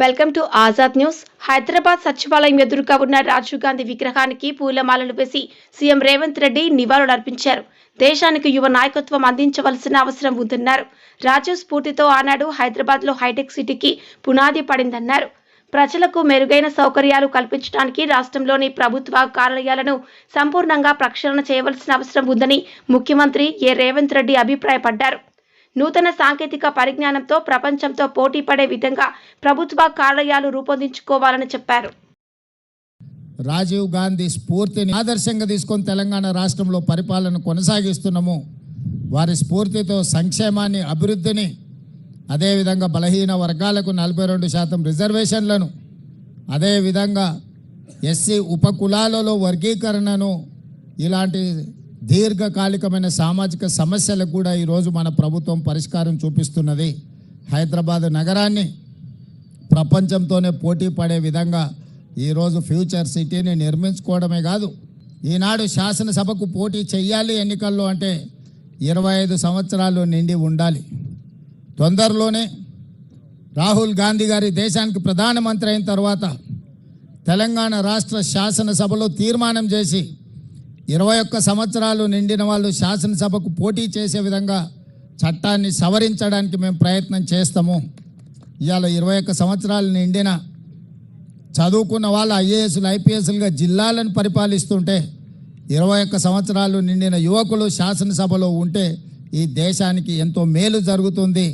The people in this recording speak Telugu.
Welcome to Azad news. Hyderabad సచివాలయం ఎదురుగా ఉన్న రాజీవ్ గాంధీ విగ్రహానికి పూలమాలలు వేసి సీఎం రేవంత్ రెడ్డి నివాళులర్పించారు దేశానికి యువ నాయకత్వం అందించవలసిన అవసరం ఉందన్నారు. రాజీవ్ స్ఫూర్తితో ఆనాడు హైదరాబాద్లో హైటెక్ సిటీకి పునాది పడిందన్నారు. ప్రజలకు మెరుగైన సౌకర్యాలు కల్పించడానికి రాష్ట్రంలోని ప్రభుత్వ కార్యాలయాలను సంపూర్ణంగా ప్రక్షాళన చేయవలసిన అవసరం ఉందని ముఖ్యమంత్రి ఏ రేవంత్ రెడ్డి అభిప్రాయపడ్డారు. నూతన సాంకేతిక పరిజ్ఞానంతో ప్రపంచంతో పోటీ పడే విధంగా ప్రభుత్వ కార్యాలు రూపొందించుకోవాలని చెప్పారు. రాజీవ్ గాంధీ స్ఫూర్తిని ఆదర్శంగా తీసుకొని తెలంగాణ రాష్ట్రంలో పరిపాలన కొనసాగిస్తున్నాము. వారి స్ఫూర్తితో సంక్షేమాన్ని అభివృద్ధిని అదేవిధంగా బలహీన వర్గాలకు నలభై రెండు శాతం రిజర్వేషన్లను అదేవిధంగా ఎస్సీ ఉపకులాలలో వర్గీకరణను ఇలాంటి దీర్ఘకాలికమైన సామాజిక సమస్యలకు కూడా ఈరోజు మన ప్రభుత్వం పరిష్కారం చూపిస్తున్నది. హైదరాబాద్ నగరాన్ని ప్రపంచంతోనే పోటీ పడే విధంగా ఈరోజు ఫ్యూచర్ సిటీని నిర్మించుకోవడమే కాదు ఈనాడు శాసనసభకు పోటీ చేయాలి ఎన్నికల్లో అంటే ఇరవై ఐదు సంవత్సరాలు నిండి ఉండాలి. తొందరలోనే రాహుల్ గాంధీ గారి దేశానికి ప్రధానమంత్రి అయిన తర్వాత తెలంగాణ రాష్ట్ర శాసనసభలో తీర్మానం చేసి ఇరవై ఒక్క సంవత్సరాలు నిండిన వాళ్ళు శాసనసభకు పోటీ చేసే విధంగా చట్టాన్ని సవరించడానికి మేము ప్రయత్నం చేస్తాము. ఇవాళ ఇరవై ఒక్క సంవత్సరాలు నిండిన చదువుకున్న వాళ్ళు ఐఏఎస్లు ఐపీఎస్లుగా జిల్లాలను పరిపాలిస్తుంటే ఇరవై ఒక్క సంవత్సరాలు నిండిన యువకులు శాసనసభలో ఉంటే ఈ దేశానికి ఎంతో మేలు జరుగుతుంది.